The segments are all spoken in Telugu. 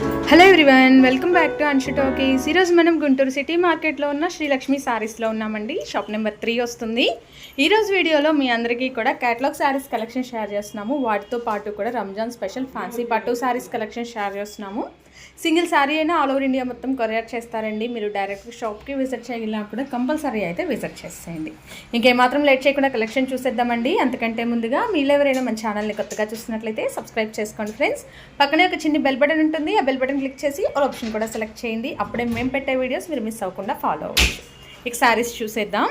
Hello everyone welcome back to Anshu talkies ఈరోజు మనం గుంటూరు సిటీ మార్కెట్లో ఉన్న శ్రీలక్ష్మి శారీస్లో ఉన్నామండి. షాప్ నెంబర్ త్రీ వస్తుంది. ఈరోజు వీడియోలో మీ అందరికీ కూడా క్యాటలాగ్ శారీస్ కలెక్షన్ షేర్ చేస్తున్నాము. వాటితో పాటు కూడా రంజాన్ స్పెషల్ ఫ్యాన్సీ పట్టు శారీస్ కలెక్షన్ షేర్ చేస్తున్నాము. సింగిల్ శారీ అయినా ఆల్ ఓవర్ ఇండియా మొత్తం కొరియర్ చేస్తారండి. మీరు డైరెక్ట్ షాప్కి విజిట్ చేయాలన్నా కూడా కంపల్సరీ అయితే విజిట్ చేసేయండి. ఇంకేమాత్రం లేట్ చేయకుండా కలెక్షన్ చూసేద్దామండి. అంతకంటే ముందుగా మీరు ఎవరైనా మన ఛానల్ని కొత్తగా చూస్తున్నట్లయితే సబ్స్క్రైబ్ చేసుకోండి ఫ్రెండ్స్. పక్కనే ఒక చిన్న బెల్ బటన్ ఉంటుంది. ఆ బెల్ బటన్ క్లిక్ చేసి ఒక ఆప్షన్ కూడా సెలెక్ట్ చేయండి. అప్పుడే మేము పెట్టే వీడియోస్ మీరు మిస్ అవ్వకుండా ఫాలో అవ్వచ్చు ఇక శారీస్ చూసేద్దాం.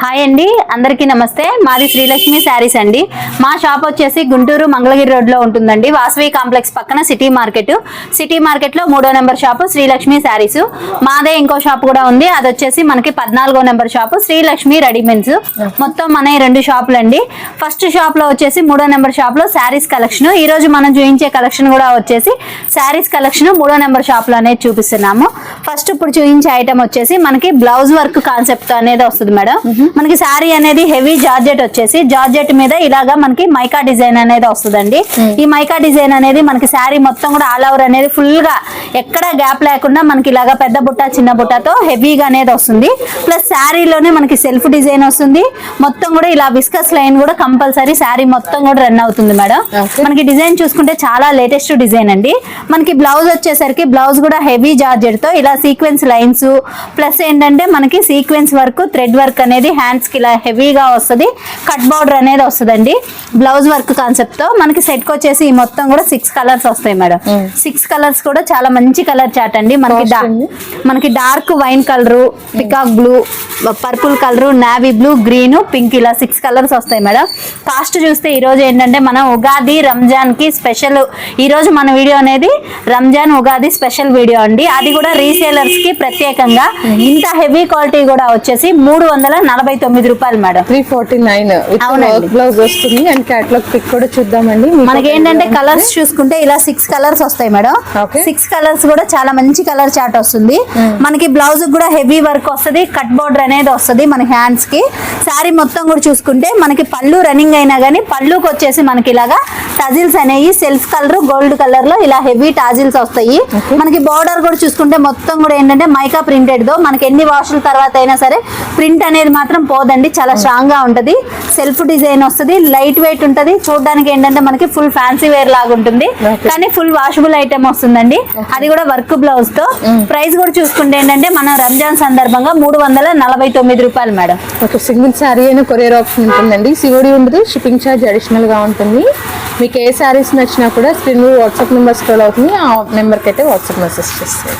హాయ్ అండి అందరికీ నమస్తే. మాది శ్రీలక్ష్మి శారీస్ అండి. మా షాప్ వచ్చేసి గుంటూరు మంగళగిరి రోడ్లో ఉంటుందండి. వాసవి కాంప్లెక్స్ పక్కన సిటీ మార్కెట్. సిటీ మార్కెట్లో మూడో నెంబర్ షాపు శ్రీలక్ష్మి శారీస్. మాదే ఇంకో షాప్ కూడా ఉంది. అది వచ్చేసి మనకి పద్నాలుగో నెంబర్ షాపు శ్రీలక్ష్మి రెడీమేడ్స్. మొత్తం మన రెండు షాపులు అండి ఫస్ట్ షాప్లో వచ్చేసి మూడో నెంబర్ షాప్లో శారీస్ కలెక్షన్. ఈరోజు మనం చూపించే కలెక్షన్ కూడా వచ్చేసి శారీస్ కలెక్షన్ మూడో నెంబర్ షాప్లో అనేది చూపిస్తున్నాము. ఫస్ట్ ఇప్పుడు చూపించే ఐటమ్ వచ్చేసి మనకి బ్లౌజ్ వర్క్ కాన్సెప్ట్ అనేది వస్తుంది మేడం. మనకి శారీ అనేది హెవీ జార్జెట్ వచ్చేసి జార్జెట్ మీద ఇలాగా మనకి మైకా డిజైన్ అనేది వస్తుందండి. ఈ మైకా డిజైన్ అనేది మనకి శారీ మొత్తం కూడా ఆల్ ఓవర్ అనేది ఫుల్గా ఎక్కడ గ్యాప్ లేకుండా మనకి ఇలాగా పెద్ద బుట్ట చిన్న బుట్టతో హెవీగా అనేది వస్తుంది. ప్లస్ శారీలోనే మనకి సెల్ఫ్ డిజైన్ వస్తుంది. మొత్తం కూడా ఇలా విస్కస్ లైన్ కూడా కంపల్సరీ శారీ మొత్తం కూడా రన్ అవుతుంది మేడం. మనకి డిజైన్ చూసుకుంటే చాలా లేటెస్ట్ డిజైన్ అండి. మనకి బ్లౌజ్ వచ్చేసరికి బ్లౌజ్ కూడా హెవీ జార్జెట్తో ఇలా సీక్వెన్స్ లైన్స్ ప్లస్ ఏంటంటే మనకి సీక్వెన్స్ వర్క్ థ్రెడ్ వర్క్ అనేది హ్యాండ్స్కి ఇలా హెవీగా వస్తుంది. కట్ బార్డర్ అనేది వస్తుందండి. బ్లౌజ్ వర్క్ కాన్సెప్ట్తో మనకి సెట్కి వచ్చేసి ఈ మొత్తం కూడా సిక్స్ కలర్స్ వస్తాయి మేడం. సిక్స్ కలర్స్ కూడా చాలా మంచి కలర్ చాట్ అండి. మనకి? మనకి dark wine colour peacock blue purple colour navy blue green pink ఇలా సిక్స్ కలర్స్ వస్తాయి మేడం. కాస్ట్ చూస్తే ఈ రోజు ఏంటంటే మనం ఉగాది రంజాన్కి స్పెషల్ ఈ రోజు మన వీడియో అనేది రంజాన్ ఉగాది స్పెషల్ వీడియో అండి. అది కూడా రీసేలర్స్కి ప్రత్యేకంగా. ఇంత హెవీ క్వాలిటీ కూడా వచ్చేసి మూడు వందల నలభై తొమ్మిది రూపాయలు madam. Three forty nine. Blouse వస్తుంది. అండ్ క్యాటలాగ్ పిక్ కూడా చూద్దామండి. మనకి ఏంటంటే కలర్స్ చూసుకుంటే ఇలా సిక్స్ కలర్స్ వస్తాయి మేడం. సిక్స్ కలర్స్ కూడా చాలా మంచి కలర్ చాట్ వస్తుంది. మనకి బ్లౌజ్ కూడా హెవీ వర్క్ వస్తుంది. కట్ బోర్డర్ అనేది వస్తుంది మన హ్యాండ్స్కి. శారీ మొత్తం కూడా చూసుకుంటే మనకి పళ్ళు రన్నింగ్ అయినా కానీ పళ్ళుకి వచ్చేసి మనకి ఇలాగా టజిల్స్ అనేవి సెల్ఫ్ కలర్ గోల్డ్ కలర్లో ఇలా హెవీ టాజిల్స్ వస్తాయి. మనకి బార్డర్ కూడా చూసుకుంటే మొత్తం కూడా ఏంటంటే మైకా ప్రింటెడ్ దో. మనకి ఎన్ని వాషుల తర్వాత అయినా సరే ప్రింట్ అనేది మాత్రం పోదండి. చాలా స్ట్రాంగ్గా ఉంటది. సెల్ఫ్ డిజైన్ వస్తుంది. లైట్ వెయిట్ ఉంటది. చూడడానికి ఏంటంటే మనకి ఫుల్ ఫ్యాన్సీ వేర్ లాగా ఉంటుంది. కానీ ఫుల్ వాషబుల్ ఐటమ్ వస్తుందండి. అది కూడా వర్క్ బ్లౌజ్తో. ప్రైస్ కూడా చూసుకుంటే ఏంటంటే మన రంజాన్ సందర్భంగా మూడు వందల నలభై తొమ్మిది రూపాయలు మేడం. ఒక సింగిల్ శారీ అయినా కొరియర్ ఆప్షన్ ఉంటుందండి. సిఓడి ఉండదు. షిప్పింగ్ ఛార్జ్ అడిషనల్గా ఉంటుంది. మీకు ఏ శారీస్ నచ్చినా కూడా స్క్రీన్ వాట్సాప్ నెంబర్ స్క్రోల్ అవుతుంది. ఆ నెంబర్కి అయితే వాట్సాప్ మెసేజ్ చేస్తారు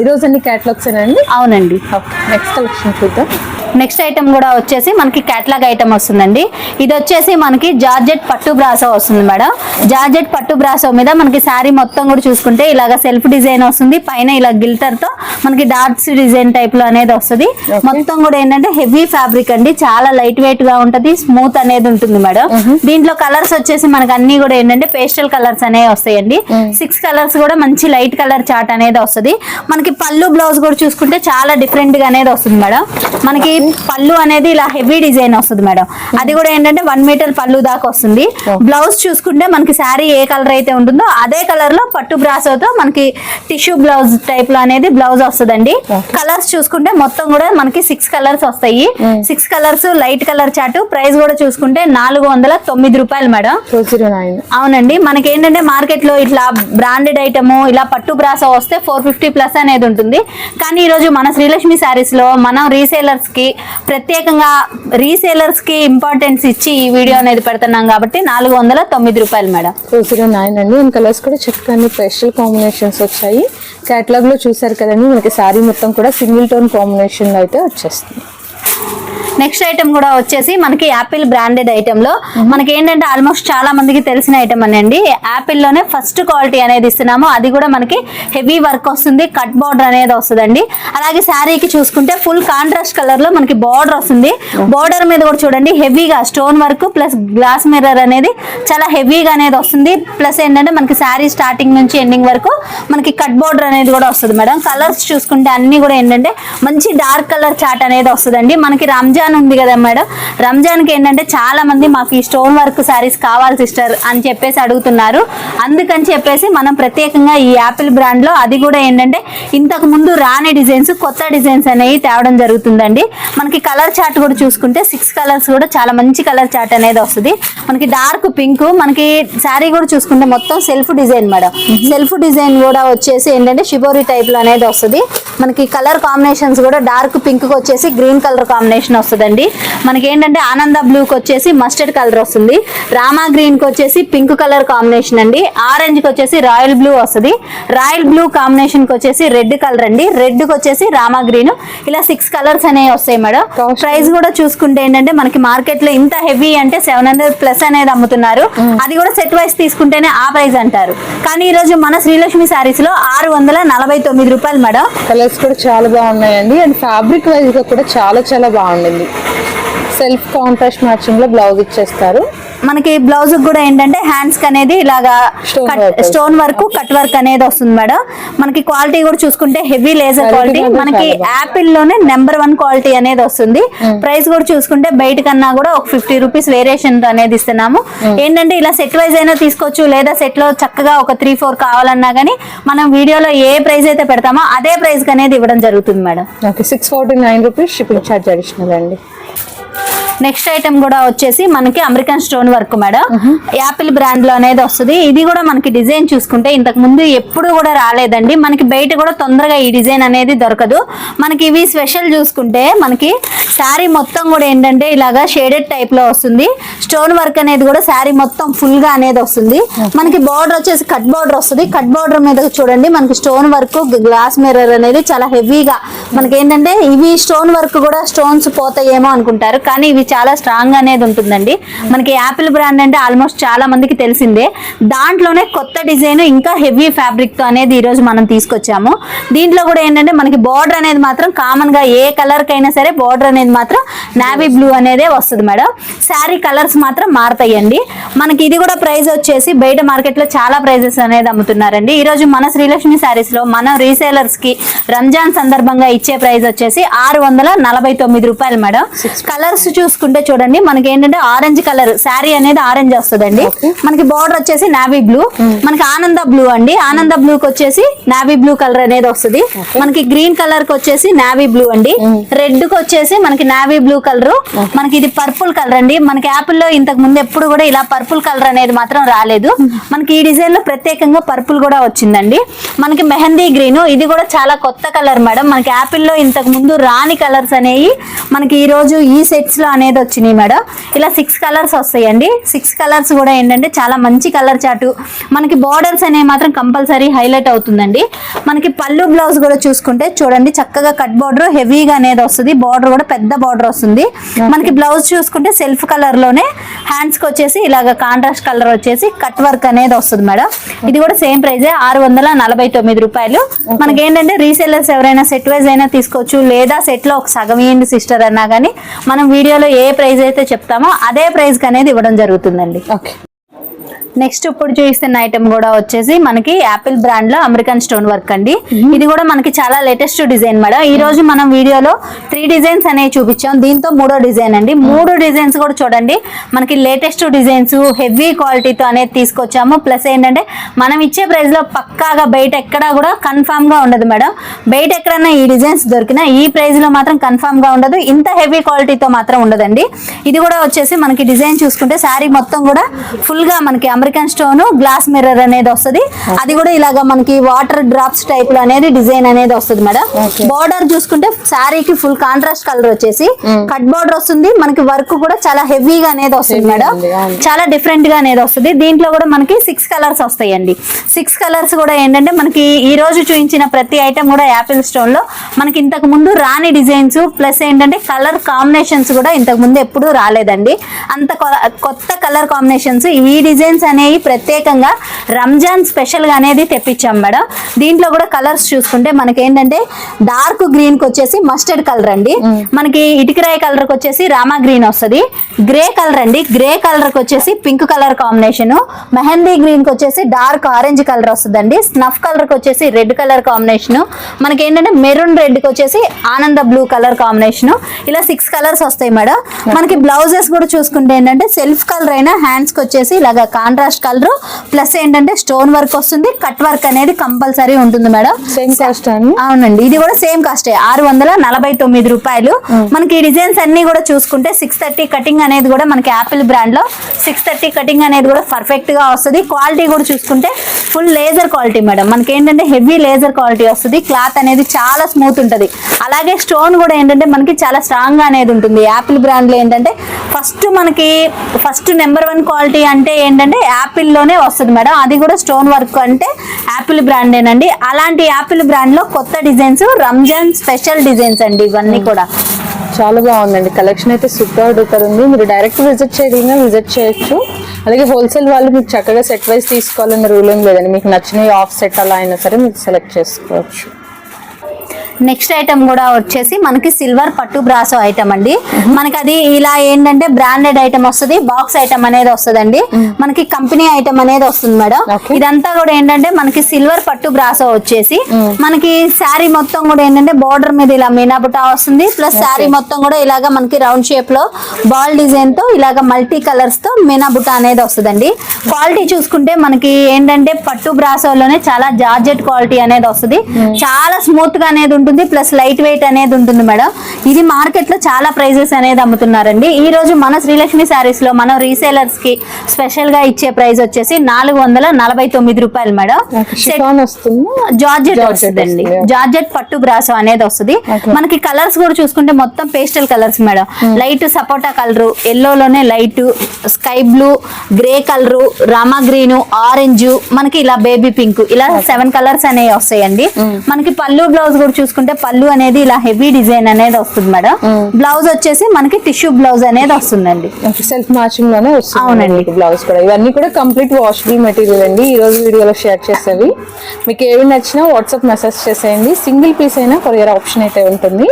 ఈరోజు అన్ని క్యాటలాగ్స్ అండి? అవునండి. ఓకే నెక్స్ట్ కలెక్షన్ చూద్దాం. నెక్స్ట్ ఐటమ్ కూడా వచ్చేసి మనకి క్యాట్లాగ్ ఐటమ్ వస్తుందండి. ఇది వచ్చేసి మనకి జార్జెట్ పట్టు బ్రాసో వస్తుంది మేడం. జార్జెట్ పట్టు బ్రాసో మీద మనకి శారీ మొత్తం కూడా చూసుకుంటే ఇలాగ సెల్ఫ్ డిజైన్ వస్తుంది. పైన ఇలా గిల్టర్తో మనకి డార్క్స్ డిజైన్ టైప్లో అనేది వస్తుంది. మొత్తం కూడా ఏంటంటే హెవీ ఫ్యాబ్రిక్ అండి. చాలా లైట్ వెయిట్గా ఉంటది. స్మూత్ అనేది ఉంటుంది మేడం. దీంట్లో కలర్స్ వచ్చేసి మనకి అన్ని కూడా ఏంటంటే పేస్టల్ కలర్స్ అనేవి వస్తాయండి. సిక్స్ కలర్స్ కూడా మంచి లైట్ కలర్ చాట్ అనేది వస్తుంది. మనకి పళ్ళు బ్లౌజ్ కూడా చూసుకుంటే చాలా డిఫరెంట్గా అనేది వస్తుంది మేడం. మనకి పళ్ళు అనేది ఇలా హెవీ డిజైన్ వస్తుంది మేడం. అది కూడా ఏంటంటే వన్ మీటర్ పళ్ళు దాకా వస్తుంది. బ్లౌజ్ చూసుకుంటే మనకి శారీ ఏ కలర్ అయితే ఉంటుందో అదే కలర్లో పట్టు బ్రాసోతో మనకి టిష్యూ బ్లౌజ్ టైప్లో అనేది బ్లౌజ్ వస్తుందండి. కలర్స్ చూసుకుంటే మొత్తం కూడా మనకి సిక్స్ కలర్స్ వస్తాయి. Six colours light colour chart. Price కూడా చూసుకుంటే నాలుగు వందల తొమ్మిది రూపాయలు మేడం. అవునండి. మనకి ఏంటంటే మార్కెట్లో ఇట్లా బ్రాండెడ్ ఐటమ్ ఇలా పట్టు బ్రాస వస్తే ఫోర్ ఫిఫ్టీ ప్లస్ అనేది ఉంటుంది. కానీ ఈ రోజు మన శ్రీలక్ష్మి శారీస్లో మనం రీసేలర్స్కి ప్రత్యేకంగా రీసేలర్స్కి ఇంపార్టెన్స్ ఇచ్చి ఈ వీడియో అనేది పెడుతున్నాం కాబట్టి నాలుగు వందల తొమ్మిది రూపాయలు మేడం. టూ జీరో నైన్ అండి. అండ్ కలర్స్ కూడా చక్కగా స్పెషల్ కాంబినేషన్స్ వచ్చాయి. క్యాటలాగ్లో చూసారు కదండి. మనకి శారీ మొత్తం కూడా సింగిల్ టోన్ కాంబినేషన్లో అయితే వచ్చేస్తుంది. నెక్స్ట్ ఐటమ్ కూడా వచ్చేసి మనకి యాపిల్ బ్రాండెడ్ ఐటమ్లో మనకి ఏంటంటే ఆల్మోస్ట్ చాలా మందికి తెలిసిన ఐటమ్ అండి. యాపిల్లోనే ఫస్ట్ క్వాలిటీ అనేది ఇస్తున్నాము. అది కూడా మనకి హెవీ వర్క్ వస్తుంది. కట్ బార్డర్ అనేది వస్తుందండి. అలాగే శారీకి చూసుకుంటే ఫుల్ కాంట్రాస్ట్ కలర్లో మనకి బార్డర్ వస్తుంది. బార్డర్ మీద కూడా చూడండి హెవీగా stone work plus glass mirror అనేది చాలా హెవీగా అనేది వస్తుంది. ప్లస్ ఏంటంటే మనకి శారీ స్టార్టింగ్ నుంచి ఎండింగ్ వరకు మనకి కట్ బార్డర్ అనేది కూడా వస్తుంది మేడం. కలర్స్ చూసుకుంటే అన్ని కూడా ఏంటంటే మంచి డార్క్ కలర్ చాట్ అనేది వస్తుందండి. మనకి రంజాన్ రంజాన్ ఉంది కదా మేడం? రంజాన్కి ఏంటంటే చాలా మంది మాకు ఈ స్టోన్ వర్క్ శారీస్ కావాలి సిస్టర్ అని చెప్పేసి అడుగుతున్నారు. అందుకని చెప్పేసి మనం ప్రత్యేకంగా ఈ యాపిల్ బ్రాండ్లో అది కూడా ఏంటంటే ఇంతకు ముందు రాని డిజైన్స్ కొత్త డిజైన్స్ అనేవి తేవడం జరుగుతుందండి. మనకి కలర్ చార్ట్ కూడా చూసుకుంటే సిక్స్ కలర్స్ కూడా చాలా మంచి కలర్ చార్ట్ అనేది వస్తుంది. మనకి డార్క్ పింక్ మనకి శారీ కూడా చూసుకుంటే మొత్తం self design madam. Self design కూడా వచ్చేసి ఏంటంటే షిబోరి టైప్లో అనేది వస్తుంది. మనకి కలర్ కాంబినేషన్స్ కూడా డార్క్ పింక్ వచ్చేసి గ్రీన్ కలర్ కాంబినేషన్ వస్తుంది. వస్తుందండి మనకి ఏంటంటే ఆనంద బ్లూ కి వచ్చేసి మస్టర్డ్ కలర్ వస్తుంది. రామా గ్రీన్కి వచ్చేసి పింక్ కలర్ కాంబినేషన్ అండి. ఆరెంజ్కి వచ్చేసి రాయల్ బ్లూ వస్తుంది. రాయల్ బ్లూ కాంబినేషన్కి వచ్చేసి రెడ్ కలర్ అండి. రెడ్కి వచ్చేసి రామా గ్రీన్. ఇలా సిక్స్ కలర్స్ అనేవి వస్తాయి మేడం? ప్రైస్ కూడా చూసుకుంటే ఏంటంటే మనకి మార్కెట్లో ఇంత హెవీ అంటే సెవెన్ హండ్రెడ్ ప్లస్ అనేది అమ్ముతున్నారు. అది కూడా సెట్ వైస్ తీసుకుంటేనే ఆ ప్రైస్ అంటారు. కానీ ఈ రోజు మన శ్రీలక్ష్మి సారీస్లో ఆరు వందల నలభై తొమ్మిది రూపాయలు మేడం. కలర్స్ కూడా చాలా బాగున్నాయండి. అండ్ ఫ్యాబ్రిక్ వైజ్గా కూడా చాలా చాలా బాగుండింది. సెల్ఫ్ కాంట్రాస్ట్ మ్యాచింగ్లో బ్లౌజ్ ఇచ్చేస్తారు. మనకి బ్లౌజ్ కూడా ఏంటంటే హ్యాండ్స్ అనేది ఇలాగా. స్టోన్ వర్క్ కట్ వర్క్ అనేది వస్తుంది మేడం. మనకి క్వాలిటీ కూడా చూసుకుంటే హెవీ లేజర్ క్వాలిటీ. మనకి. యాపిల్లోనే నెంబర్ వన్ క్వాలిటీ అనేది వస్తుంది. ప్రైస్ కూడా చూసుకుంటే బయట కన్నా కూడా ఒక ఫిఫ్టీ రూపీస్ వేరియేషన్ అనేది ఇస్తున్నాము. ఏంటంటే ఇలా సెట్ వైజ్ అయినా తీసుకోవచ్చు లేదా సెట్లో చక్కగా ఒక త్రీ ఫోర్ కావాలన్నా కానీ మనం వీడియోలో ఏ ప్రైస్ అయితే పెడతామో అదే ప్రైస్ అనేది ఇవ్వడం జరుగుతుంది madam. Six forty nine rupees shipping charge additional అండి. నెక్స్ట్ ఐటమ్ కూడా వచ్చేసి మనకి American stone work madam. Apple బ్రాండ్లో అనేది వస్తుంది. ఇది కూడా మనకి డిజైన్ చూసుకుంటే ఇంతకు ముందు ఎప్పుడు కూడా రాలేదండి. మనకి బయట కూడా తొందరగా ఈ డిజైన్ అనేది దొరకదు. మనకి ఇవి స్పెషల్ చూసుకుంటే మనకి శారీ మొత్తం కూడా ఏంటంటే ఇలాగా షేడెడ్ టైప్లో వస్తుంది. స్టోన్ వర్క్ అనేది కూడా శారీ మొత్తం ఫుల్గా అనేది వస్తుంది. మనకి బార్డర్ వచ్చేసి కట్ బార్డర్ వస్తుంది. కట్ బార్డర్ మీద చూడండి మనకి స్టోన్ వర్క్ గ్లాస్ మిర్రర్ అనేది చాలా హెవీగా మనకి ఏంటంటే ఇవి స్టోన్ వర్క్ కూడా స్టోన్స్ పోతాయేమో అనుకుంటారు. కానీ ఇవి చాలా స్ట్రాంగ్ అనేది ఉంటుందండి. మనకి యాపిల్ బ్రాండ్ అంటే ఆల్మోస్ట్ చాలా మందికి తెలిసిందే. దాంట్లోనే కొత్త డిజైన్ ఇంకా హెవీ ఫ్యాబ్రిక్తో అనేది ఈ రోజు మనం తీసుకొచ్చాము. దీంట్లో కూడా ఏంటంటే మనకి బార్డర్ అనేది మాత్రం కామన్గా ఏ కలర్ కైనా సరే బార్డర్ అనేది మాత్రం నావీ బ్లూ అనేదే వస్తుంది మేడం. శారీ కలర్స్ మాత్రం మారతాయండి. మనకి ఇది కూడా ప్రైస్ వచ్చేసి బయట మార్కెట్లో చాలా ప్రైజెస్ అనేది అమ్ముతున్నారండి. ఈ రోజు మన శ్రీలక్ష్మి శారీస్లో మన రీసేలర్స్కి రంజాన్ సందర్భంగా ఇచ్చే ప్రైస్ వచ్చేసి ఆరు వందల నలభై తొమ్మిది రూపాయలు మేడం. కలర్స్ చూసుకుంటే చూడండి మనకి ఏంటంటే ఆరెంజ్ కలర్ శారీ అనేది ఆరెంజ్ వస్తుందండి. మనకి బార్డర్ వచ్చేసి నావీ బ్లూ మనకి ఆనంద బ్లూ అండి. ఆనంద బ్లూ కి వచ్చేసి నావీ బ్లూ కలర్ అనేది వస్తుంది. మనకి గ్రీన్ కలర్కి వచ్చేసి నావీ బ్లూ అండి. రెడ్కి వచ్చేసి మనకి నావీ బ్లూ కలర్ మనకి ఇది పర్పుల్ కలర్ అండి. మనకి యాపిల్లో ఇంతకు ముందు ఎప్పుడు కూడా ఇలా పర్పుల్ కలర్ అనేది మాత్రం రాలేదు. మనకి ఈ డిజైన్లో ప్రత్యేకంగా పర్పుల్ కూడా వచ్చిందండి. మనకి మెహందీ గ్రీన్ ఇది కూడా చాలా కొత్త కలర్ మేడం మనకి యాపిల్లో ఇంతకు ముందు రాని కలర్స్ అనేవి మనకి ఈ రోజు ఈ సెట్స్లో అనేది వచ్చినాయి మేడం? ఇలా సిక్స్ కలర్స్ వస్తాయండి. సిక్స్ కలర్స్ కూడా ఏంటంటే చాలా మంచి కలర్ చాటు మనకి బార్డర్స్ అనేవి మాత్రం కంపల్సరీ హైలైట్ అవుతుందండి. మనకి పళ్ళు బ్లౌజ్ కూడా చూసుకుంటే చూడండి చక్కగా కట్ బార్డర్ హెవీగా అనేది వస్తుంది. బార్డర్ కూడా పెద్ద బార్డర్ వస్తుంది. మనకి బ్లౌజ్ చూసుకుంటే సెల్ఫ్ కలర్లోనే హ్యాండ్స్కి వచ్చేసి ఇలాగ కాంట్రాస్ట్ కలర్ వచ్చేసి కట్ వర్క్ అనేది వస్తుంది మేడం. ఇది కూడా సేమ్ ప్రైజే ఆరు వందల నలభై తొమ్మిది రూపాయలు. మనకి ఏంటంటే రీసెల్లర్స్ ఎవరైనా సెట్ వైజ్ అయినా తీసుకోవచ్చు. లేదా సెట్లో ఒక సగం ఇయ్యండి సిస్టర్ అన్నా కానీ మనం వీడియోలో ఏ ఏ ప్రైస్ అయితే చెప్తామో అదే ప్రైస్ అనేది ఇవ్వడం జరుగుతుందండి. ఓకే. నెక్స్ట్ ఇప్పుడు చూపిస్తున్న ఐటమ్ కూడా వచ్చేసి మనకి యాపిల్ బ్రాండ్లో అమెరికన్ స్టోన్ వర్క్ అండి. ఇది కూడా మనకి చాలా లేటెస్ట్ డిజైన్ మేడం. ఈ రోజు మనం వీడియోలో త్రీ డిజైన్స్ అనేవి చూపించాం. దీంతో మూడో డిజైన్ అండి. మూడు డిజైన్స్ కూడా చూడండి. మనకి లేటెస్ట్ డిజైన్స్ హెవీ క్వాలిటీతో అనేది తీసుకొచ్చాము. ప్లస్ ఏంటంటే మనం ఇచ్చే ప్రైస్లో పక్కాగా బయట ఎక్కడా కూడా కన్ఫామ్గా ఉండదు మేడం. బయట ఎక్కడన్నా ఈ డిజైన్స్ దొరికినా ఈ ప్రైస్లో మాత్రం కన్ఫామ్గా ఉండదు. ఇంత హెవీ క్వాలిటీతో మాత్రం ఉండదండి. ఇది కూడా వచ్చేసి మనకి డిజైన్ చూసుకుంటే శారీ మొత్తం కూడా ఫుల్గా మనకి అమెరికన్ స్టోన్ గ్లాస్ మిర్రర్ అనేది వస్తుంది. అది కూడా ఇలాగా మనకి వాటర్ డ్రాప్స్ టైప్లో అనేది డిజైన్ అనేది వస్తుంది మేడం. బార్డర్ చూసుకుంటే శారీకి ఫుల్ కాంట్రాస్ట్ కలర్ వచ్చేసి కట్ బార్డర్ వస్తుంది. మనకి వర్క్ కూడా చాలా హెవీగా అనేది వస్తుంది మేడం. చాలా డిఫరెంట్గా అనేది వస్తుంది. దీంట్లో కూడా మనకి సిక్స్ కలర్స్ వస్తాయండి. సిక్స్ కలర్స్ కూడా ఏంటంటే మనకి ఈ రోజు చూపించిన ప్రతి ఐటమ్ కూడా యాపిల్ స్టోన్లో మనకి ఇంతకు ముందు రాని డిజైన్స్ ప్లస్ ఏంటంటే కలర్ కాంబినేషన్స్ కూడా ఇంతకు ముందు ఎప్పుడూ రాలేదండి. అంత కొత్త కలర్ కాంబినేషన్స్ ఈ డిజైన్స్ అనేవి ప్రత్యేకంగా రంజాన్ స్పెషల్గా అనేది తెప్పించాం మేడం. దీంట్లో కూడా కలర్స్ చూసుకుంటే మనకి ఏంటంటే డార్క్ గ్రీన్కి వచ్చేసి మస్టర్డ్ కలర్ అండి. మనకి ఇటుకరాయి కలర్కి వచ్చేసి రామా గ్రీన్ వస్తుంది. గ్రే కలర్ అండి. గ్రే కలర్కి వచ్చేసి పింక్ కలర్ కాంబినేషన్ మెహందీ గ్రీన్కి వచ్చేసి డార్క్ ఆరెంజ్ కలర్ వస్తుందండి. స్నఫ్ కలర్కి వచ్చేసి రెడ్ కలర్ కాంబినేషన్ మనకి ఏంటంటే మెరూన్ రెడ్కి వచ్చేసి ఆనంద బ్లూ కలర్ కాంబినేషన్ ఇలా సిక్స్ కలర్స్ వస్తాయి మేడం. మనకి బ్లౌజెస్ కూడా చూసుకుంటే ఏంటంటే సెల్ఫ్ కలర్ అయినా హ్యాండ్స్కి వచ్చేసి ఇలాగా కాంట్రాస్ట్ కలర్ ప్లస్ ఏంటంటే స్టోన్ వర్క్ వస్తుంది కట్ వర్క్ అనేది కంపల్సరీ ఉంటుంది మేడం. సేమ్ కాస్ట్ అవునండి ఇది కూడా సేమ్ కాస్టే ఆరు వందల నలభై తొమ్మిది రూపాయలు. మనకి ఈ డిజైన్స్ అన్ని కూడా చూసుకుంటే సిక్స్ థర్టీ కటింగ్ అనేది కూడా మనకి యాపిల్ బ్రాండ్లో సిక్స్ థర్టీ కటింగ్ అనేది కూడా పర్ఫెక్ట్గా వస్తుంది. క్వాలిటీ కూడా చూసుకుంటే ఫుల్ లేజర్ క్వాలిటీ మేడం. మనకి ఏంటంటే హెవీ లేజర్ క్వాలిటీ వస్తుంది. క్లాత్ అనేది చాలా స్మూత్ ఉంటుంది. అలాగే స్టోన్ కూడా ఏంటంటే మనకి చాలా స్ట్రాంగ్గా అనేది ఉంటుంది. యాపిల్ బ్రాండ్లో ఏంటంటే ఫస్ట్ మనకి ఫస్ట్ నెంబర్ వన్ క్వాలిటీ అంటే ఏంటంటే యాపిల్లోనే వస్తుంది మేడం. అది కూడా స్టోన్ వర్క్ అంటే యాపిల్ బ్రాండేనండి అలాంటి యాపిల్ బ్రాండ్లో కొత్త డిజైన్స్ రంజాన్ స్పెషల్ డిజైన్స్ అండి ఇవన్నీ కూడా. చాలా బాగుందండి. కలెక్షన్ అయితే సూపర్ డూపర్ ఉంది. మీరు డైరెక్ట్ విజిట్ చేయగలిగినా విజిట్ చేయొచ్చు. అలాగే హోల్సేల్ వాళ్ళు మీకు చక్కగా సెట్ వైజ్ తీసుకోవాలన్న రూల్ ఏం లేదండి. మీకు నచ్చిన ఆఫ్ సెట్ అలా అయినా సరే మీరు సెలెక్ట్ చేసుకోవచ్చు. నెక్స్ట్ ఐటమ్ కూడా వచ్చేసి మనకి సిల్వర్ పట్టు బ్రాసో ఐటమ్ అండి. మనకి అది ఇలా ఏంటంటే బ్రాండెడ్ ఐటమ్ వస్తుంది బాక్స్ ఐటమ్ అనేది వస్తుందండి. మనకి కంపెనీ ఐటమ్ అనేది వస్తుంది మేడం. ఇదంతా కూడా ఏంటంటే మనకి సిల్వర్ పట్టు బ్రాసో వచ్చేసి మనకి శారీ మొత్తం కూడా ఏంటంటే బార్డర్ మీద ఇలా మీనా బుటా వస్తుంది ప్లస్ శారీ మొత్తం కూడా ఇలాగ మనకి రౌండ్ షేప్లో బాల్ డిజైన్తో ఇలాగ మల్టీ కలర్స్తో మీనా బుటా అనేది వస్తుందండి. క్వాలిటీ చూసుకుంటే మనకి ఏంటంటే పట్టు బ్రాసోలోనే చాలా జార్జెట్ క్వాలిటీ అనేది వస్తుంది. చాలా స్మూత్గా అనేది ఉంటుంది. ప్లస్ లైట్ వెయిట్ అనేది ఉంటుంది మేడం. ఇది మార్కెట్లో చాలా ప్రైజెస్ అనేది అమ్ముతున్నారండి. ఈ రోజు మన శ్రీలక్ష్మి శారీస్లో మనం రీసేలర్స్కి స్పెషల్గా ఇచ్చే ప్రైస్ వచ్చేసి నాలుగు వందల నలభై తొమ్మిది రూపాయలు మేడం. జార్జెట్ జార్జెట్ వస్తుందండి వస్తుంది. జార్జెట్ పట్టు బ్రాసో అనేది వస్తుంది. మనకి కలర్స్ కూడా చూసుకుంటే మొత్తం పేస్టల్ కలర్స్ మేడం. లైట్ సపోటా colour ఎల్లోలోనే light sky blue grey colour Rama green orange మనకి ఇలా బేబీ పింక్ ఇలా సెవెన్ కలర్స్ అనేవి వస్తాయండి. మనకి పళ్ళు బ్లౌజ్ కూడా చూసుకుంటే పళ్ళు అనేది ఇలా హెవీ డిజైన్ అనేది వస్తుంది మేడం. బ్లౌజ్ వచ్చేసి మనకి టిష్యూ బ్లౌజ్ అనేది వస్తుందండి. సెల్ఫ్ మ్యాచింగ్లోనే వస్తుంది అవునండి. బ్లౌజ్ కూడా. ఇవన్నీ కూడా కంప్లీట్ వాషబుల్ మెటీరియల్ అండి. ఈ రోజు వీడియోలో షేర్ చేసేవి. మీకు ఏవి నచ్చినా వాట్సాప్ మెసేజ్ చేసేయండి. సింగిల్ పీస్ అయినా కొరియర్ ఆప్షన్ అయితే ఉంటుంది.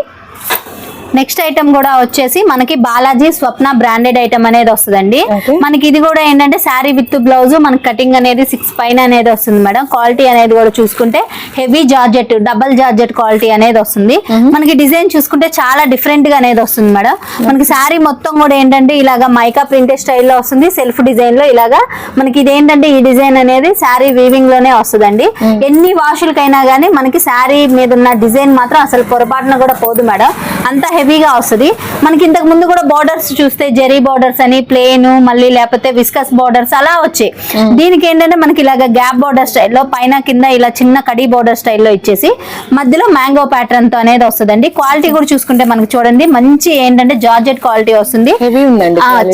నెక్స్ట్ ఐటమ్ కూడా వచ్చేసి మనకి బాలాజీ స్వప్న బ్రాండెడ్ ఐటమ్ అనేది వస్తుందండి. మనకి ఇది కూడా ఏంటంటే శారీ విత్ బ్లౌజ్ మనకి కటింగ్ అనేది సిక్స్ పైన అనేది వస్తుంది మేడం. క్వాలిటీ అనేది కూడా చూసుకుంటే heavy georgette double georgette quality అనేది వస్తుంది. మనకి డిజైన్ చూసుకుంటే చాలా డిఫరెంట్గా అనేది వస్తుంది మేడం. మనకి శారీ మొత్తం కూడా ఏంటంటే ఇలాగా మైకా ప్రింటెడ్ స్టైల్లో వస్తుంది. సెల్ఫ్ డిజైన్లో ఇలాగా మనకి ఇది ఏంటంటే ఈ డిజైన్ అనేది శారీ వీవింగ్లోనే వస్తుందండి. ఎన్ని వాషులకైనా గానీ మనకి శారీ మీద ఉన్న డిజైన్ మాత్రం అసలు పొరపాటున కూడా పోదు మేడం. అంత హెవీగా వస్తుంది. మనకి ఇంతకు ముందు కూడా బార్డర్స్ చూస్తే జెరీ బార్డర్స్ అని ప్లేన్ మళ్ళీ లేకపోతే విస్కస్ బార్డర్స్ అలా వచ్చాయి. దీనికి ఏంటంటే మనకి ఇలాగ గ్యాప్ బార్డర్ స్టైల్లో పైన కింద ఇలా చిన్న కడి బార్డర్ స్టైల్లో ఇచ్చేసి మధ్యలో మ్యాంగో ప్యాటర్న్తో అనేది వస్తుందండి. క్వాలిటీ కూడా చూసుకుంటే మనకి చూడండి మంచి ఏంటంటే జార్జెట్ క్వాలిటీ వస్తుంది.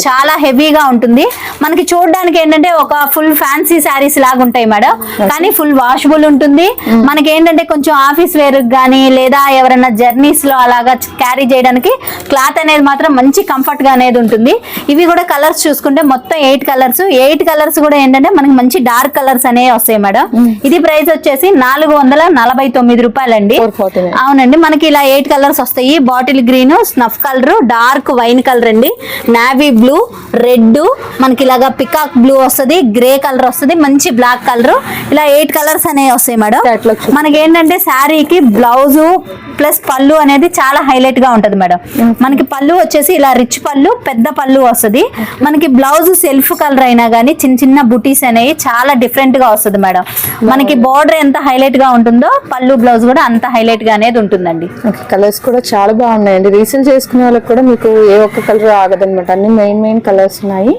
చాలా హెవీగా ఉంటుంది. మనకి చూడడానికి ఏంటంటే ఒక ఫుల్ ఫ్యాన్సీ శారీస్ లాగా ఉంటాయి మేడం. కానీ ఫుల్ వాషబుల్ ఉంటుంది. మనకి ఏంటంటే కొంచెం ఆఫీస్ వేర్ గానీ లేదా ఎవరైనా జర్నీస్లో అలాగా క్యారీ చేయడానికి క్లాత్ అనేది మాత్రం మంచి కంఫర్ట్గా అనేది ఉంటుంది. ఇవి కూడా కలర్స్ చూసుకుంటే మొత్తం ఎయిట్ కలర్స్ ఎయిట్ కలర్స్ కూడా ఏంటంటే మనకి మంచి డార్క్ కలర్స్ అనేవి వస్తాయి మేడం. ఇది ప్రైస్ వచ్చేసి నాలుగు వందల నలభై తొమ్మిది రూపాయలండి. అవునండి మనకి ఇలా ఎయిట్ కలర్స్ వస్తాయి. Bottle green snuff colour dark wine colour అండి. నావీ బ్లూ రెడ్ మనకి ఇలాగా పికాక్ బ్లూ వస్తుంది గ్రే కలర్ వస్తుంది మంచి బ్లాక్ కలర్ ఇలా ఎయిట్ కలర్స్ అనేవి వస్తాయి మేడం. మనకి ఏంటంటే శారీకి బ్లౌజ్ ప్లస్ పళ్ళు అనేది చాలా హైలైట్గా ఉంటది మేడం. మనకి పళ్ళు వచ్చేసి ఇలా రిచ్ పళ్ళు పెద్ద పళ్ళు వస్తుంది. మనకి బ్లౌజ్ సెల్ఫ్ కలర్ అయినా కానీ చిన్న చిన్న బుటీస్ అనేవి చాలా డిఫరెంట్గా వస్తుంది మేడం. మనకి బార్డర్ ఎంత హైలైట్గా ఉంటుందో పళ్ళు బ్లౌజ్ కూడా అంత హైలైట్గా అనేది ఉంటుందండి. కలర్స్ కూడా చాలా బాగున్నాయండి. రీసెల్ చేసుకునే వాళ్ళకి కూడా మీకు ఏ ఒక్క కలర్ ఆగదనమాట అన్ని మెయిన్ మెయిన్ కలర్స్ ఉన్నాయి.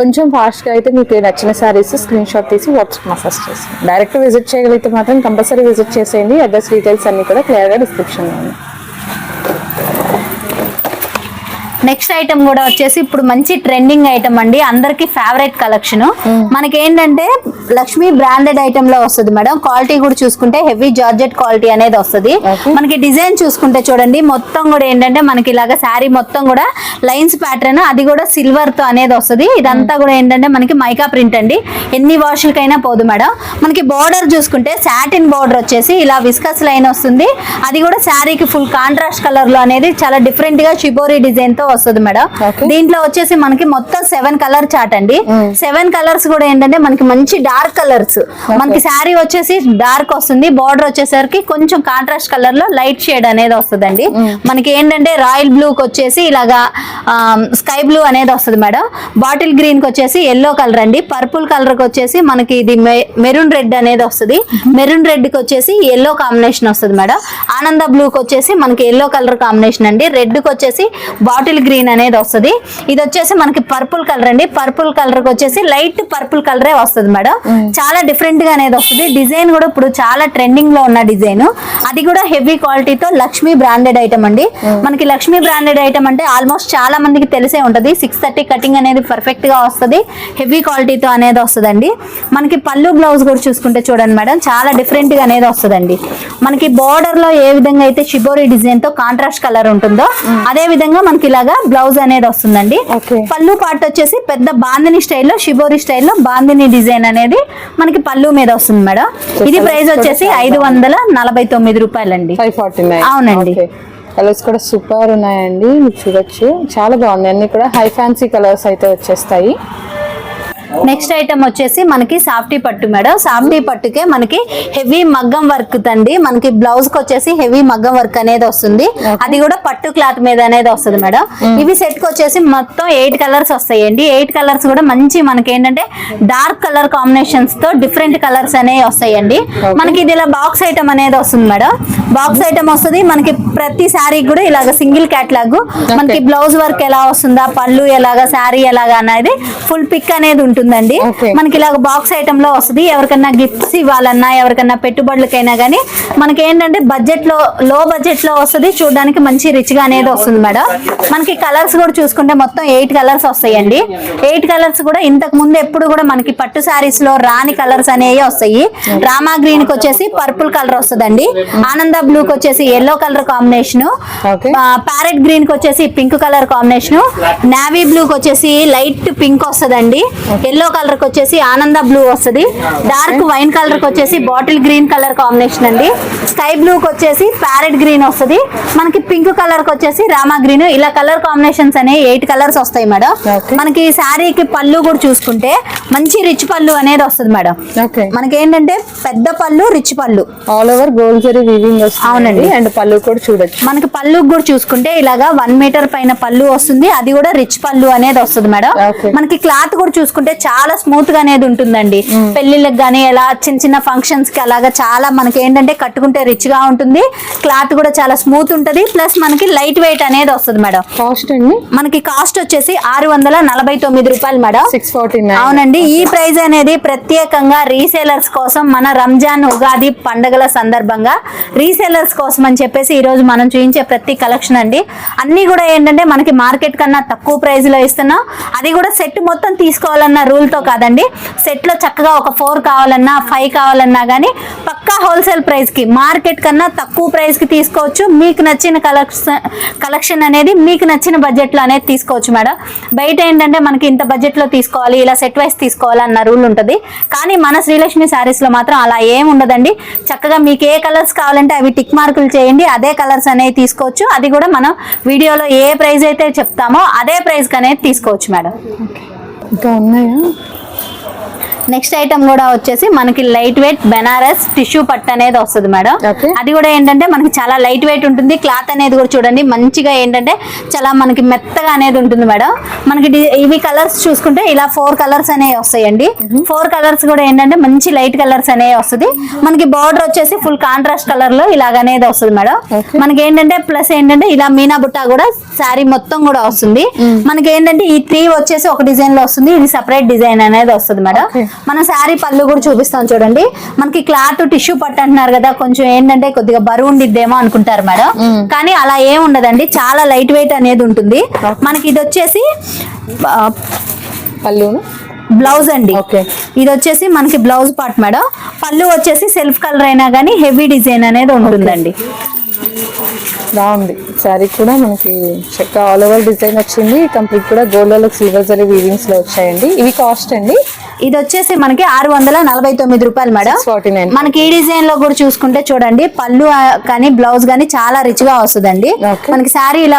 కొంచెం ఫాస్ట్గా అయితే మీకు నచ్చిన సారీస్ స్క్రీన్ షాట్ తీసి వాట్సాప్ మెసేజ్ చేసి డైరెక్ట్ విజిట్ చేయగలిగితే మాత్రం కంపల్సరీ విజిట్ చేసేయండి. అడ్రస్ డీటెయిల్స్ అన్ని కూడా క్లియర్గా డిస్క్రిప్షన్లో ఉన్నాయి. నెక్స్ట్ ఐటమ్ కూడా వచ్చేసి ఇప్పుడు మంచి ట్రెండింగ్ ఐటమ్ అండి. అందరికి ఫేవరెట్ కలెక్షన్ మనకి ఏంటంటే లక్ష్మి బ్రాండెడ్ ఐటమ్లో వస్తుంది మేడం. క్వాలిటీ కూడా చూసుకుంటే హెవీ జార్జెట్ క్వాలిటీ అనేది వస్తుంది. మనకి డిజైన్ చూసుకుంటే చూడండి మొత్తం కూడా ఏంటంటే మనకి ఇలాగ శారీ మొత్తం కూడా లైన్స్ ప్యాటర్న్ అది కూడా సిల్వర్తో అనేది వస్తుంది. ఇదంతా కూడా ఏంటంటే మనకి మైకా ప్రింట్ అండి. ఎన్ని వాషులకైనా పోదు మేడం. మనకి బార్డర్ చూసుకుంటే సాటిన్ బార్డర్ వచ్చేసి ఇలా విస్కస్ లైన్ వస్తుంది. అది కూడా శారీకి ఫుల్ కాంట్రాస్ట్ కలర్లో అనేది చాలా డిఫరెంట్గా షిబోరి డిజైన్తో వస్తుంది మేడం. దీంట్లో వచ్చేసి మనకి మొత్తం సెవెన్ కలర్ చాట్ అండి. సెవెన్ కలర్స్ కూడా ఏంటంటే మనకి మంచి డార్క్ కలర్స్ మనకి శారీ వచ్చేసి డార్క్ వస్తుంది. బార్డర్ వచ్చేసరికి కొంచెం కాంట్రాస్ట్ కలర్లో లైట్ షేడ్ అనేది వస్తుందండి. మనకి ఏంటంటే రాయల్ బ్లూ కి వచ్చేసి ఇలాగా స్కై బ్లూ అనేది వస్తుంది మేడం. బాటిల్ గ్రీన్కి వచ్చేసి ఎల్లో కలర్ అండి. పర్పుల్ కలర్కి వచ్చేసి మనకి ఇది మెరూన్ రెడ్ అనేది వస్తుంది. మెరూన్ రెడ్కి వచ్చేసి ఎల్లో కాంబినేషన్ వస్తుంది మేడం. ఆనంద బ్లూ కి వచ్చేసి మనకి ఎల్లో కలర్ కాంబినేషన్ అండి. రెడ్కి వచ్చేసి బాటిల్ గ్రీన్ అనేది వస్తుంది. ఇది వచ్చేసి మనకి పర్పుల్ కలర్ అండి. పర్పుల్ కలర్ వచ్చేసి లైట్ పర్పుల్ కలరే వస్తుంది మేడం. చాలా డిఫరెంట్గా అనేది వస్తుంది. డిజైన్ కూడా ఇప్పుడు చాలా ట్రెండింగ్లో ఉన్న డిజైన్ అది కూడా హెవీ క్వాలిటీతో లక్ష్మీ బ్రాండెడ్ ఐటమ్ అండి. మనకి లక్ష్మీ బ్రాండెడ్ ఐటమ్ అంటే ఆల్మోస్ట్ చాలా మందికి తెలిసే ఉంటది. సిక్స్ థర్టీ కటింగ్ అనేది పర్ఫెక్ట్గా వస్తుంది. హెవీ క్వాలిటీతో అనేది వస్తుందండి. మనకి పళ్ళు బ్లౌజ్ కూడా చూసుకుంటే చూడండి మేడం. చాలా డిఫరెంట్గా అనేది వస్తుందండి. మనకి బార్డర్లో ఏ విధంగా అయితే షిబోరి డిజైన్తో కాంట్రాస్ట్ కలర్ ఉంటుందో అదే విధంగా మనకి ఇలాగా బ్లౌజ్ అనేది వస్తుందండి. పళ్ళు పార్ట్ వచ్చేసి పెద్ద బాందిని స్టైల్లో షిబోరి స్టైల్లో బాందిని డిజైన్ అనేది మనకి పళ్ళు మీద వస్తుంది మేడం. ఇది ప్రైస్ వచ్చేసి ఐదు వందల నలభై తొమ్మిది రూపాయలండి అవునండి. కలర్స్ కూడా సూపర్ ఉన్నాయండి. మీరు చూడొచ్చు. చాలా బాగున్నాయి అన్ని కూడా హై ఫ్యాన్సీ కలర్స్ అయితే వచ్చేస్తాయి. నెక్స్ట్ ఐటమ్ వచ్చేసి మనకి సాఫ్టీ పట్టు మేడం. సాఫ్టీ పట్టుకే మనకి హెవీ మగ్గం వర్క్ తండి మనకి బ్లౌజ్కి వచ్చేసి హెవీ మగ్గం వర్క్ అనేది వస్తుంది. అది కూడా పట్టు క్లాత్ మీద అనేది వస్తుంది మేడం. ఇవి సెట్కి వచ్చేసి మొత్తం ఎయిట్ కలర్స్ వస్తాయండి. ఎయిట్ కలర్స్ కూడా మంచి మనకి ఏంటంటే డార్క్ కలర్ కాంబినేషన్స్తో డిఫరెంట్ కలర్స్ అనేవి వస్తాయండి. మనకి ఇది ఇలా బాక్స్ ఐటమ్ అనేది వస్తుంది మేడం. బాక్స్ ఐటమ్ వస్తుంది. మనకి ప్రతి శారీ కూడా ఇలాగ సింగిల్ క్యాట్లాగ్ మనకి బ్లౌజ్ వర్క్ ఎలా వస్తుందా? పళ్ళు ఎలాగా? శారీ ఎలాగా అనేది ఫుల్ పిక్ అనేది ఉంటుందండి. మనకి ఇలాగ బాక్స్ ఐటమ్లో వస్తుంది. ఎవరికన్నా గిఫ్ట్స్ ఇవ్వాలన్నా ఎవరికన్నా పెట్టుబడులకైనా కానీ మనకి ఏంటంటే బడ్జెట్లో లో బడ్జెట్లో వస్తుంది. చూడడానికి మంచి రిచ్గా అనేది వస్తుంది మేడం. మనకి కలర్స్ కూడా చూసుకుంటే మొత్తం ఎయిట్ కలర్స్ వస్తాయండి. ఎయిట్ కలర్స్ కూడా ఇంతకు ముందు ఎప్పుడు కూడా మనకి పట్టు శారీస్లో రాని కలర్స్ అనేవి వస్తాయి. రామా గ్రీన్కి వచ్చేసి పర్పుల్ కలర్ వస్తుందండి. ఆనంద బ్లూ కి వచ్చేసి ఎల్లో కలర్ కాంబినేషన్. ప్యారెట్ గ్రీన్కి వచ్చేసి pink colour combination navy blue కి వచ్చేసి లైట్ పింక్ వస్తుందండి. ఎల్లో కలర్కి వచ్చేసి ఆనంద బ్లూ వస్తుంది. డార్క్ వైన్ కలర్కి వచ్చేసి బాటిల్ గ్రీన్ కలర్ కాంబినేషన్ అండి. స్కై బ్లూ కి వచ్చేసి ప్యారెట్ గ్రీన్ వస్తుంది. మనకి పింక్ కలర్కి వచ్చేసి రామా గ్రీన్ ఇలా కలర్ కాంబినేషన్స్ అనేవి ఎయిట్ కలర్స్ వస్తాయి మేడం. మనకి ఈ శారీకి పళ్ళు కూడా చూసుకుంటే మంచి రిచ్ పళ్ళు అనేది వస్తుంది మేడం. ఓకే మనకి ఏంటంటే పెద్ద పళ్ళు రిచ్ పళ్ళు. All over gold zari weaving అవునండి. అండ్ పళ్ళు కూడా చూడొచ్చు. మనకి పళ్ళు కూడా చూసుకుంటే ఇలాగా వన్ మీటర్ పైన పళ్ళు వస్తుంది. అది కూడా రిచ్ పళ్ళు అనేది వస్తుంది మేడం. మనకి క్లాత్ కూడా చూసుకుంటే చాలా స్మూత్గా అనేది ఉంటుందండి. పెళ్ళిళ్ళకి కానీ ఎలా చిన్న చిన్న ఫంక్షన్స్కి అలాగా చాలా మనకి ఏంటంటే కట్టుకుంటే రిచ్గా ఉంటుంది. క్లాత్ కూడా చాలా స్మూత్ ఉంటది. ప్లస్ మనకి లైట్ వెయిట్ అనేది వస్తుంది మేడం. కాస్ట్ అండి? మనకి కాస్ట్ వచ్చేసి ఆరు వందల నలభై తొమ్మిది రూపాయలు మేడం. సిక్స్ ఫార్టీ అవునండి. ఈ ప్రైజ్ అనేది ప్రత్యేకంగా రీసేలర్స్ కోసం మన రంజాన్ ఉగాది పండగల సందర్భంగా రీసేలర్స్ కోసం అని చెప్పేసి ఈ రోజు మనం చూపించే ప్రతి కలెక్షన్ అండి. అన్ని కూడా ఏంటంటే మనకి మార్కెట్ కన్నా తక్కువ ప్రైస్లో ఇస్తున్నాం. అది కూడా సెట్ మొత్తం తీసుకోవాలన్న రూల్తో కాదండి. సెట్లో చక్కగా ఒక ఫోర్ కావాలన్నా ఫైవ్ కావాలన్నా కానీ పక్కా హోల్సేల్ ప్రైస్కి మార్కెట్ కన్నా తక్కువ ప్రైస్కి తీసుకోవచ్చు. మీకు నచ్చిన కలెక్షన్ కలెక్షన్ అనేది మీకు నచ్చిన బడ్జెట్లో అనేది తీసుకోవచ్చు మేడం. బయట ఏంటంటే మనకి ఇంత బడ్జెట్లో తీసుకోవాలి ఇలా సెట్ వైస్ తీసుకోవాలి అన్న రూల్ ఉంటుంది. కానీ మన శ్రీలక్ష్మి శారీస్లో మాత్రం అలా ఏం ఉండదండి. చక్కగా మీకు ఏ కలర్స్ కావాలంటే అవి టిక్ మార్కులు చేయండి అదే కలర్స్ అనేవి తీసుకోవచ్చు. అది కూడా మనం వీడియోలో ఏ ప్రైస్ అయితే చెప్తామో అదే ప్రైస్కి అనేది తీసుకోవచ్చు మేడం. ఇంకా ఉన్నాయా నెక్స్ట్ ఐటమ్ కూడా వచ్చేసి మనకి లైట్ వెయిట్ బెనారస్ టిష్యూ పట్టు అనేది వస్తుంది మేడం. అది కూడా ఏంటంటే మనకి చాలా లైట్ వెయిట్ ఉంటుంది. క్లాత్ అనేది కూడా చూడండి మంచిగా ఏంటంటే చాలా మనకి మెత్తగా అనేది ఉంటుంది మేడం. మనకి ఇవి కలర్స్ చూసుకుంటే ఇలా ఫోర్ కలర్స్ అనేవి వస్తాయండి. ఫోర్ కలర్స్ కూడా ఏంటంటే మంచి లైట్ కలర్స్ అనేవి వస్తుంది. మనకి బార్డర్ వచ్చేసి ఫుల్ కాంట్రాస్ట్ కలర్లో ఇలాగ అనేది వస్తుంది మేడం. మనకి ఏంటంటే ప్లస్ ఏంటంటే ఇలా మీనా బుట్ట కూడా శారీ మొత్తం కూడా వస్తుంది. మనకి ఏంటంటే ఈ త్రీ వచ్చేసి ఒక డిజైన్లో వస్తుంది. ఇది సపరేట్ డిజైన్ అనేది వస్తుంది మేడం. మన శారీ పళ్ళు కూడా చూపిస్తాం చూడండి. మనకి క్లాత్ టిష్యూ పట్టు అంటున్నారు కదా కొంచెం ఏంటంటే కొద్దిగా బరువు ఉండిద్దేమో అనుకుంటారు మేడం. కానీ అలా ఏం ఉండదండి చాలా లైట్ వెయిట్ అనేది ఉంటుంది. మనకి ఇది వచ్చేసి ఆ, పళ్ళును? బ్లౌజ్ అండి. ఓకే. ఇది వచ్చేసి మనకి బ్లౌజ్ పార్ట్ మేడం. పళ్ళు వచ్చేసి సెల్ఫ్ కలర్ అయినా కానీ హెవీ డిజైన్ అనేది ఉంటుందండి. బాగుంది. శారీ కూడా మనకి చెక్క ఆల్ ఓవర్ డిజైన్ వచ్చింది. కంప్లీట్ కూడా గోల్డ్ సిల్వర్ జరీ వీవింగ్స్లో వచ్చాయండి. ఇవి కాస్ట్ అండి. ఇది వచ్చేసి మనకి ఆరు వందల నలభై తొమ్మిది రూపాయలు మేడం. మనకి ఈ డిజైన్లో కూడా చూసుకుంటే చూడండి పళ్ళు కానీ బ్లౌజ్ కానీ చాలా రిచ్గా వస్తుందండి. మనకి శారీ ఇలా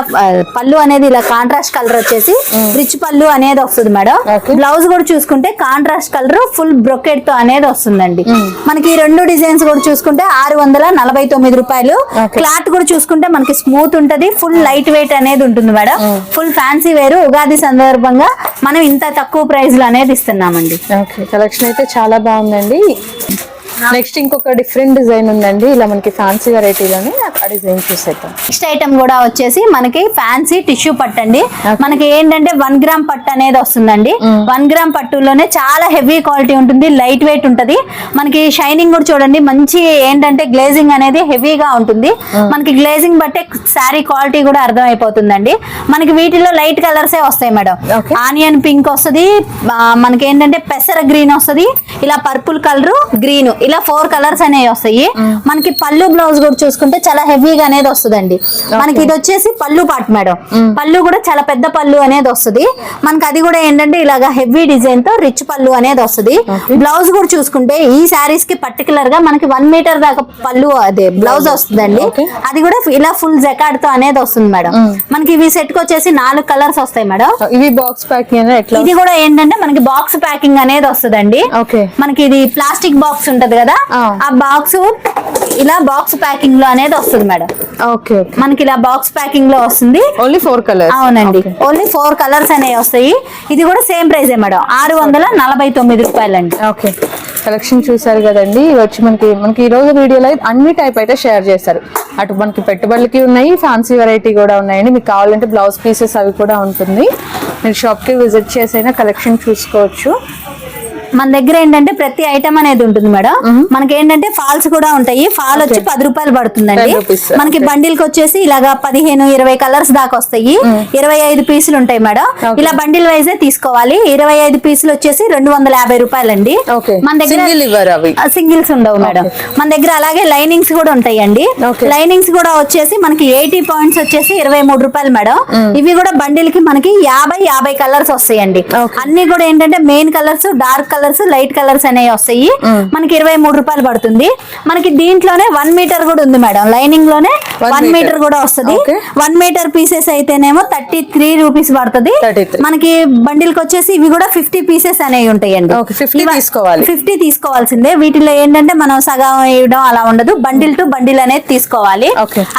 పళ్ళు అనేది ఇలా కాంట్రాస్ట్ కలర్ వచ్చేసి రిచ్ పళ్ళు అనేది వస్తుంది మేడం. బ్లౌజ్ కూడా చూసుకుంటే కాంట్రాస్ట్ కలర్ ఫుల్ బ్రొకెట్తో అనేది వస్తుందండి. మనకి ఈ రెండు డిజైన్స్ కూడా చూసుకుంటే ఆరు వందల నలభై తొమ్మిది రూపాయలు. క్లాత్ కూడా చూసుకుంటే మనకి స్మూత్ ఉంటది ఫుల్ లైట్ వెయిట్ అనేది ఉంటుంది మేడం. ఫుల్ ఫ్యాన్సీ వేరు ఉగాది సందర్భంగా మనం ఇంత తక్కువ ప్రైస్లో అనేది ఇస్తున్నామండి. ఓకే కలెక్షన్ అయితే చాలా బాగుందండి. నెక్స్ట్ ఇంకొక డిఫరెంట్ డిజైన్ ఉందండి. ఇలా మనకి ఫ్యాన్సీ వెరైటీలోనే ఆ డిజైన్ చూసేద్దాం. నెక్స్ట్ ఐటమ్ కూడా వచ్చేసి మనకి ఫ్యాన్సీ టిష్యూ పట్టు అండి. మనకి ఏంటంటే వన్ గ్రామ్ పట్టు అనేది వస్తుందండి. వన్ గ్రామ్ పట్టులోనే చాలా హెవీ క్వాలిటీ ఉంటుంది. లైట్ వెయిట్ ఉంటది. మనకి షైనింగ్ కూడా చూడండి. మంచి ఏంటంటే గ్లేజింగ్ అనేది హెవీగా ఉంటుంది. మనకి గ్లేజింగ్ బట్టే శారీ క్వాలిటీ కూడా అర్థమైపోతుందండి. మనకి వీటిలో లైట్ కలర్సే వస్తాయి మేడం. ఆనియన్ పింక్ వస్తుంది. మనకి ఏంటంటే పెసర గ్రీన్ వస్తుంది. ఇలా పర్పుల్ కలర్ గ్రీన్ ఇలా ఫోర్ కలర్స్ అనేవి వస్తాయి. మనకి పళ్ళు బ్లౌజ్ కూడా చూసుకుంటే చాలా హెవీగా అనేది వస్తుందండి. మనకి ఇది వచ్చేసి పళ్ళు పాట్ మేడం పళ్ళు కూడా చాలా పెద్ద పళ్ళు అనేది వస్తుంది. మనకి అది కూడా ఏంటంటే ఇలాగా హెవీ డిజైన్తో రిచ్ పళ్ళు అనేది వస్తుంది. బ్లౌజ్ కూడా చూసుకుంటే ఈ శారీస్కి పర్టికులర్గా మనకి వన్ మీటర్ దాకా పళ్ళు అదే బ్లౌజ్ వస్తుందండి. అది కూడా ఇలా ఫుల్ జకాడ్తో అనేది వస్తుంది మేడం మనకి ఇవి సెట్కి వచ్చేసి నాలుగు కలర్స్ వస్తాయి మేడం ఇవి బాక్స్ ప్యాకింగ్ ఇది కూడా ఏంటంటే మనకి బాక్స్ ప్యాకింగ్ అనేది వస్తుందండి. మనకి ఇది ప్లాస్టిక్ బాక్స్ ఉంటది కదా? ఆ. బాక్స్ ఇలా బాక్స్ ప్యాకింగ్లో అనేది వస్తుంది మేడం. ఓకే. మనకి ఇలా బాక్స్ ప్యాకింగ్లో వస్తుంది. ఓన్లీ ఫోర్ కలర్స్ అవునండి. ఓన్లీ ఫోర్ కలర్స్ అనేవి వస్తాయి. ఇది కూడా సేమ్ ప్రైస్ మేడం. ఆరు వందల నలభై తొమ్మిది రూపాయలండి. ఓకే కలెక్షన్ చూసారు కదండి. వచ్చి మనకి మనకి ఈ రోజు వీడియోలో అన్ని టైప్ అయితే షేర్ చేస్తారు అటు మనకి పెట్టుబడులకి ఉన్నాయి ఫ్యాన్సీ వెరైటీ కూడా ఉన్నాయండి. మీకు కావాలంటే బ్లౌజ్ పీసెస్ అవి కూడా ఉంటుంది. మీరు షాప్కి విజిట్ చేసైనా కలెక్షన్ చూసుకోవచ్చు. మన దగ్గర ఏంటంటే ప్రతి ఐటమ్ అనేది ఉంటుంది మేడం. మనకి ఏంటంటే ఫాల్స్ కూడా ఉంటాయి. ఫాల్ వచ్చి పది రూపాయలు పడుతుందండి. 10 rupees, మనకి బండిల్కి వచ్చేసి ఇలాగా పదిహేను ఇరవై కలర్స్ దాకా వస్తాయి. ఇరవై ఐదు పీసులు ఉంటాయి మేడం. ఇలా బండిల్ వైజే తీసుకోవాలి. ఇరవై ఐదు పీసులు వచ్చేసి రెండు వందల యాభై రూపాయలండి. ఓకే మన దగ్గర సింగిల్స్ ఉండవు మేడం. మన దగ్గర అలాగే లైనింగ్స్ కూడా ఉంటాయండి. Okay. లైనింగ్స్ కూడా వచ్చేసి మనకి ఎయిటీ పాయింట్స్ వచ్చేసి ఇరవై మూడు రూపాయలు మేడం. ఇవి కూడా బండిల్కి మనకి యాభై యాభై కలర్స్ వస్తాయండి. అన్ని కూడా ఏంటంటే main colours dark colours light colours అనేవి వస్తాయి మనకి ఇరవై మూడు రూపాయలు పడుతుంది మనకి దీంట్లోనే వన్ మీటర్ కూడా ఉంది మేడం లైనింగ్లోనే వన్. మీటర్ కూడా వస్తుంది. వన్ మీటర్ పీసెస్ అయితేనేమో థర్టీ త్రీ రూపీస్ పడుతుంది 33. మనకి బండిల్కి వచ్చేసి ఇవి కూడా ఫిఫ్టీ పీసెస్ అనేవి ఉంటాయండి Okay, 50 ఇవ- తీసుకోవాలి. ఫిఫ్టీ తీసుకోవాల్సిందే వీటిలో ఏంటంటే మనం సగం వేయడం అలా ఉండదు బండిల్ టు బండిల్ అనేది తీసుకోవాలి.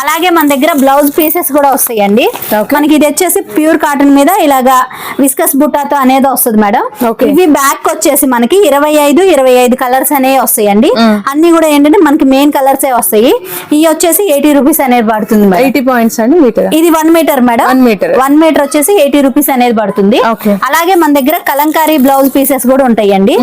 అలాగే మన దగ్గర బ్లౌజ్ పీసెస్ కూడా వస్తాయండి. మనకి ఇది వచ్చేసి ప్యూర్ కాటన్ మీద ఇలాగా విస్కస్ బుట్టాతో అనేది వస్తుంది మేడం. ఇవి బ్యాక్ వచ్చేసి మనకి ఇరవై ఐదు ఇరవై ఐదు కలర్స్ అనేవి వస్తాయండి. అన్ని కూడా ఏంటంటే మనకి మెయిన్ కలర్స్ ఏ వస్తాయి. ఇవి వచ్చేసి ఎయిటీ రూపీస్ అనేది పడుతుంది ఎయిటీ పాయింట్స్ అండి మీటర్ ఇది one metre madam. One meter. One metre వచ్చేసి ఎయిటీ రూపీస్ అనేది పడుతుంది. అలాగే మన దగ్గర కలంకారీ బ్లౌజ్ పీసెస్ కూడా ఉంటాయండి.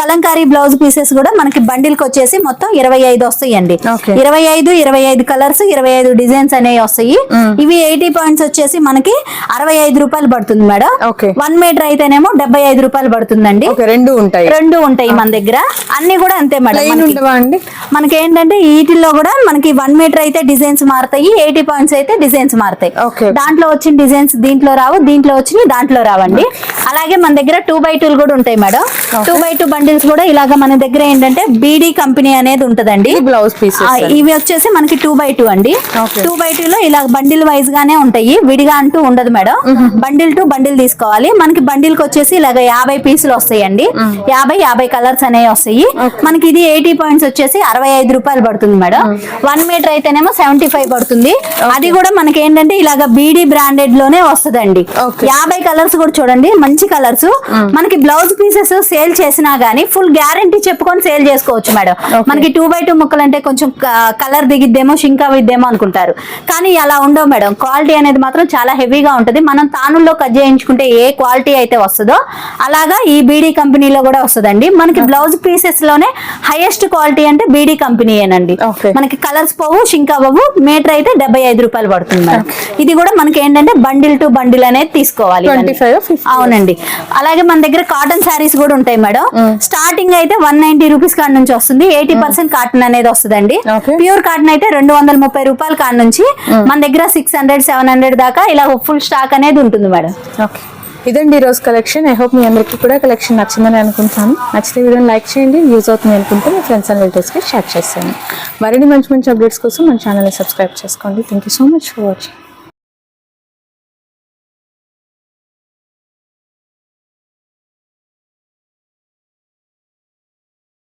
కలంకారీ బ్లౌజ్ పీసెస్ కూడా మనకి బండిల్కి వచ్చేసి మొత్తం ఇరవై ఐదు వస్తాయండి. ఇరవై ఐదు ఇరవై ఐదు కలర్స్ ఇరవై ఐదు డిజైన్స్ అనేవి వస్తాయి. ఇవి ఎయిటీ పాయింట్స్ వచ్చేసి మనకి అరవై ఐదు రూపాయలు పడుతుంది మేడం. వన్ మీటర్ అయితేనేమో డెబ్బై ఐదు రూపాయలు పడుతుందండి. రెండు ఉంటాయి. రెండు ఉంటాయి మన దగ్గర. అన్ని కూడా అంతే మేడం అండి మనకి. ఏంటంటే వీటిల్లో కూడా మనకి వన్ మీటర్ అయితే డిజైన్స్ మారుతాయి ఎయిటీ పాయింట్స్ అయితే డిజైన్స్ మారుతాయి. దాంట్లో వచ్చిన డిజైన్స్ దీంట్లో రావు దీంట్లో వచ్చిన దాంట్లో రావండి. అలాగే మన దగ్గర టూ బై టూలు కూడా ఉంటాయి madam. Two by two bundles కూడా ఇలాగ మన దగ్గర ఏంటంటే బీడీ కంపెనీ అనేది ఉంటదండి. బ్లౌజ్ పీసెస్ ఆ, ఇవి వచ్చేసి మనకి టూ బై టూ అండి. టూ బై టూ లో ఇలా బండిల్ వైజ్ గానే ఉంటాయి. విడిగా అంటూ ఉండదు మేడం. బండిల్ టు బండిల్ తీసుకోవాలి. మనకి బండిల్కి వచ్చేసి ఇలాగ యాభై పీసులు వస్తాయండి. యాభై యాభై కలర్స్ అనేవి వస్తాయి. మనకి ఇది ఎయిటీ పాయింట్స్ వచ్చేసి అరవై ఐదు రూపాయలు పడుతుంది మేడం. వన్ మీటర్ అయితేనేమో సెవెంటీ ఫైవ్ పడుతుంది. అది కూడా మనకి ఏంటంటే ఇలాగ బీడీ బ్రాండెడ్లోనే వస్తుందండి. యాభై కలర్స్ కూడా చూడండి మంచి కలర్స్. మనకి బ్లౌజ్ పీసెస్ సేల్ చేసినా గానీ ఫుల్ గ్యారంటీ చెప్పుకొని సేల్ చేసుకోవచ్చు మేడం. మనకి టూ బై టూ ముక్కలు అంటే కొంచెం కలర్ దిగిద్దేమో షింక్ అవిద్దేమో అనుకుంటారు. కానీ అలా ఉండవు మేడం. క్వాలిటీ అనేది మాత్రం చాలా హెవీగా ఉంటది. మనం తానుల్లో కట్ చేయించుకుంటే ఏ క్వాలిటీ అయితే వస్తుందో అలాగా ఈ బీడీ కంపెనీలో కూడా కూడా వస్తుందండి. మనకి బ్లౌజ్ పీసెస్లోనే హైయెస్ట్ క్వాలిటీ అంటే బీడీ కంపెనీయేనండి. మనకి కలర్స్ పోవు షింక్ అవ్వవు మీటర్ అయితే డెబ్బై ఐదు రూపాయలు పడుతుంది మేడం. ఇది కూడా మనకి ఏంటంటే బండిల్ టు బండిల్ అనేది తీసుకోవాలి అవునండి. అలాగే మన దగ్గర కాటన్ శారీస్ కూడా ఉంటాయి మేడం. స్టార్టింగ్ అయితే వన్ నైన్టీ రూపీస్ కాడ నుంచి వస్తుంది. ఎయిటీ పర్సెంట్ కాటన్ అనేది వస్తుందండి. ప్యూర్ కాటన్ అయితే రెండు వందల ముప్పై రూపాయల కాడ నుంచి మన దగ్గర సిక్స్ హండ్రెడ్ సెవెన్ హండ్రెడ్ దాకా ఇలా ఫుల్ స్టాక్ అనేది ఉంటుంది మేడం. ఓకే. ఇదండి ఈరోజు కలెక్షన్. ఐ హోప్ మీ అందరికీ కూడా కలెక్షన్ నచ్చిందని అనుకుంటాను. నచ్చితే వీడియోని లైక్ చేయండి. యూజ్ అవుతుంది అనుకుంటే మీ ఫ్రెండ్స్ అండ్ రిలేటివ్స్కి షేర్ చేస్తాను మరిన్ని మంచి మంచి అప్డేట్స్ కోసం మన ఛానల్ని సబ్స్క్రైబ్ చేసుకోండి. Thank you so much for watching